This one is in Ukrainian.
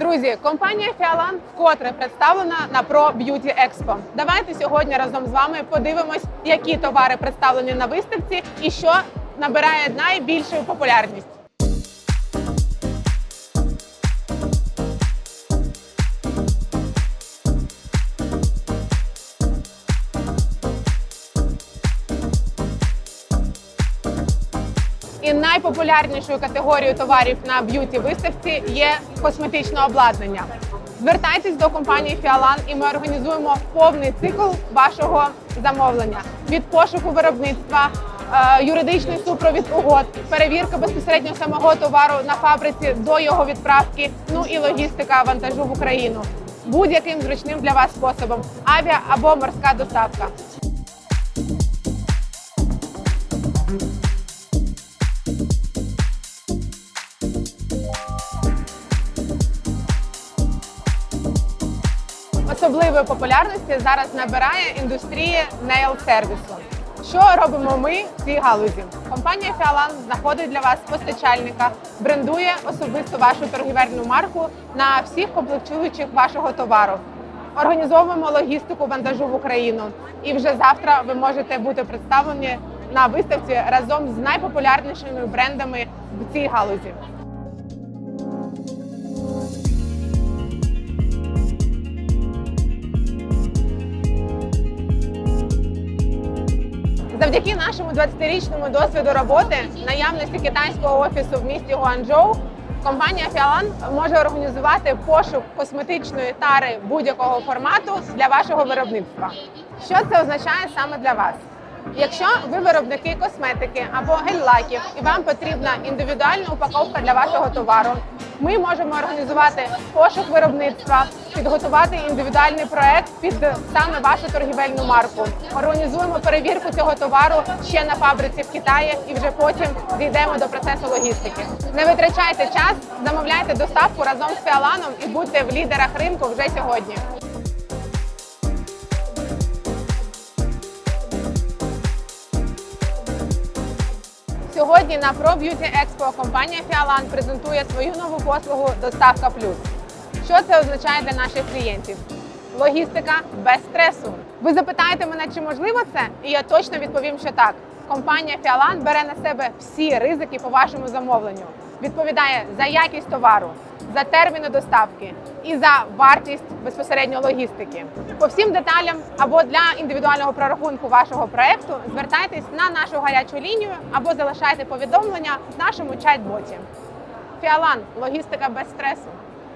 Друзі, компанія Фіалан вкотре представлена на Pro Beauty Expo. Давайте сьогодні разом з вами подивимось, які товари представлені на виставці і що набирає найбільшу популярність. І найпопулярнішою категорією товарів на б'юті виставці є косметичне обладнання. Звертайтесь до компанії Фіалан, і ми організуємо повний цикл вашого замовлення від пошуку виробництва, е, юридичний супровід угод, перевірка безпосередньо самого товару на фабриці до його відправки, ну і логістика вантажу в Україну будь-яким зручним для вас способом авіа або морська доставка. Особливої популярності зараз набирає індустрія нейл-сервісу. Що робимо ми в цій галузі? Компанія Фіалан знаходить для вас постачальника, брендує особисто вашу торгівельну марку на всіх комплектуючих вашого товару. Організовуємо логістику вантажу в Україну. І вже завтра ви можете бути представлені на виставці разом з найпопулярнішими брендами в цій галузі. Завдяки нашому 20-річному досвіду роботи, наявності китайського офісу в місті Гуанчжоу, компанія Фіалан може організувати пошук косметичної тари будь-якого формату для вашого виробництва. Що це означає саме для вас? Якщо ви виробники косметики або гель-лаків і вам потрібна індивідуальна упаковка для вашого товару, ми можемо організувати пошук виробництва, підготувати індивідуальний проект під саме вашу торгівельну марку. Організуємо перевірку цього товару ще на фабриці в Китаї і вже потім дійдемо до процесу логістики. Не витрачайте час, замовляйте доставку разом з Фіаланом і будьте в лідерах ринку вже сьогодні. Сьогодні на Pro Beauty Expo компанія Фіалан презентує свою нову послугу Доставка Плюс. Що це означає для наших клієнтів? Логістика без стресу. Ви запитаєте мене, чи можливо це? І я точно відповім, що так. Компанія Фіалан бере на себе всі ризики по вашому замовленню. Відповідає за якість товару, за терміни доставки і за вартість безпосередньо логістики. По всім деталям або для індивідуального прорахунку вашого проекту звертайтесь на нашу гарячу лінію або залишайте повідомлення в нашому чат-боті. Фіалан логістика без стресу.